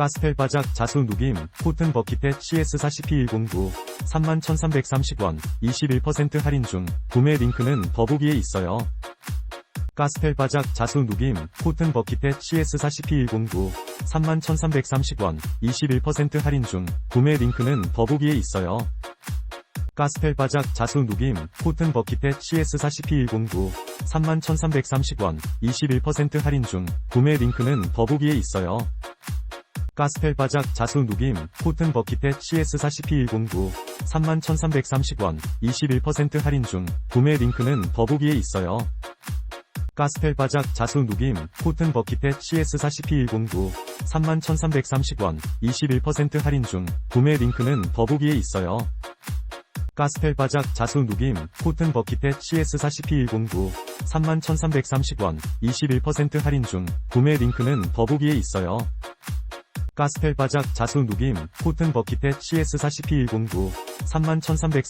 가스펠 바작 자수 누김 코튼 버킷햇 CS40P109 31,330원 21% 할인 중 구매 링크는 더보기에 있어요. 가스펠 바작 자수 누김 코튼 버킷햇 CS40P109 31,330원 21% 할인 중 구매 링크는 더보기에 있어요. 가스펠 바작 자수 누김 코튼 버킷햇 CS40P109 31,330원 21% 할인 중 구매 링크는 더보기에 있어요. 가스펠 바작 자수 누김 코튼 버킷햇 CS40P109 31,330원 21% 할인 중 구매 링크는 더보기에 있어요. 가스펠 바작 자수 누김 코튼 버킷햇 CS40P109 31,330원 21% 할인 중 구매 링크는 더보기에 있어요. 가스펠 바작 자수 누김 코튼 버킷햇 CS40P109 31,330원 21% 할인 중 구매 링크는 더보기에 있어요. 가스펠 바작 자수 누김 코튼 버킷햇 CS40P109 31,330